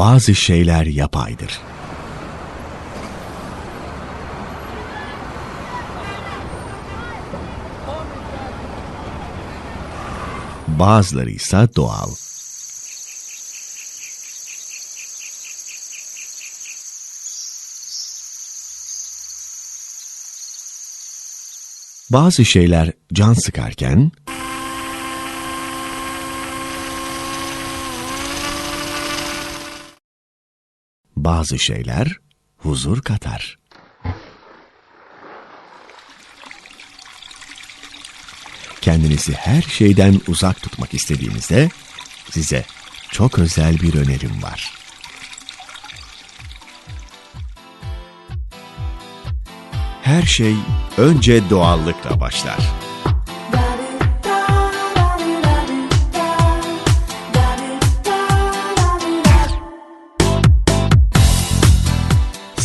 bazı şeyler yapaydır. Bazıları ise doğal. Bazı şeyler can sıkarken bazı şeyler huzur katar. Kendinizi her şeyden uzak tutmak istediğinizde size çok özel bir önerim var. Her şey önce doğallıkla başlar.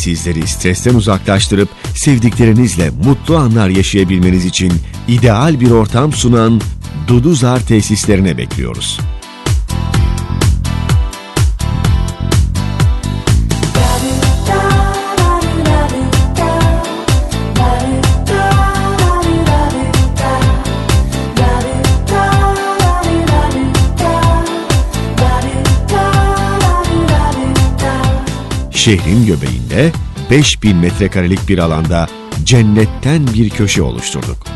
Sizleri stresten uzaklaştırıp sevdiklerinizle mutlu anlar yaşayabilmeniz için ideal bir ortam sunan Duduzar tesislerine bekliyoruz. Şehrin göbeğinde 5000 metrekarelik bir alanda cennetten bir köşe oluşturduk.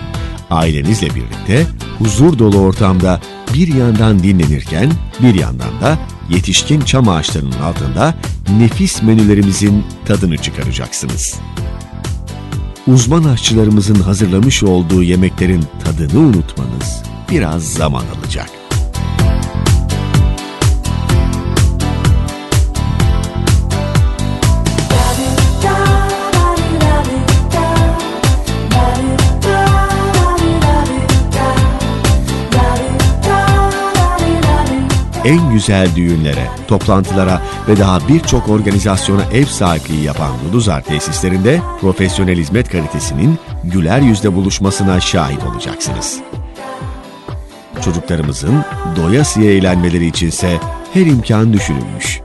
Ailenizle birlikte huzur dolu ortamda bir yandan dinlenirken bir yandan da yetişkin çam ağaçlarının altında nefis menülerimizin tadını çıkaracaksınız. Uzman aşçılarımızın hazırlamış olduğu yemeklerin tadını unutmanız biraz zaman alacak. En güzel düğünlere, toplantılara ve daha birçok organizasyona ev sahipliği yapan Luduzar tesislerinde profesyonel hizmet kalitesinin güler yüzle buluşmasına şahit olacaksınız. Çocuklarımızın doyasıya eğlenmeleri içinse her imkan düşünülmüş.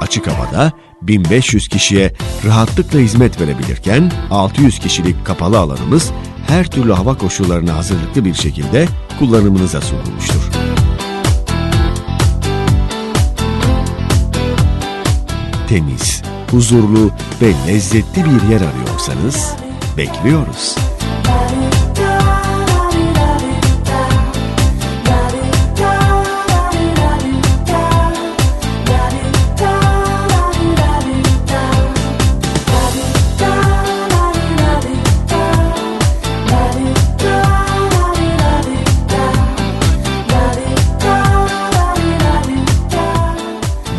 Açık havada 1500 kişiye rahatlıkla hizmet verebilirken 600 kişilik kapalı alanımız her türlü hava koşullarına hazırlıklı bir şekilde kullanımınıza sunulmuştur. Temiz, huzurlu ve lezzetli bir yer arıyorsanız bekliyoruz.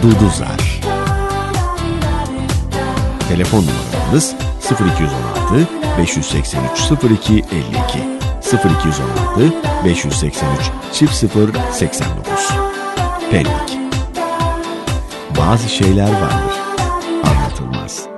Duduzar Telefon numaramız 0216 583 02 52 0216 583 00 89 Pendik. Bazı şeyler vardır, anlatılmaz.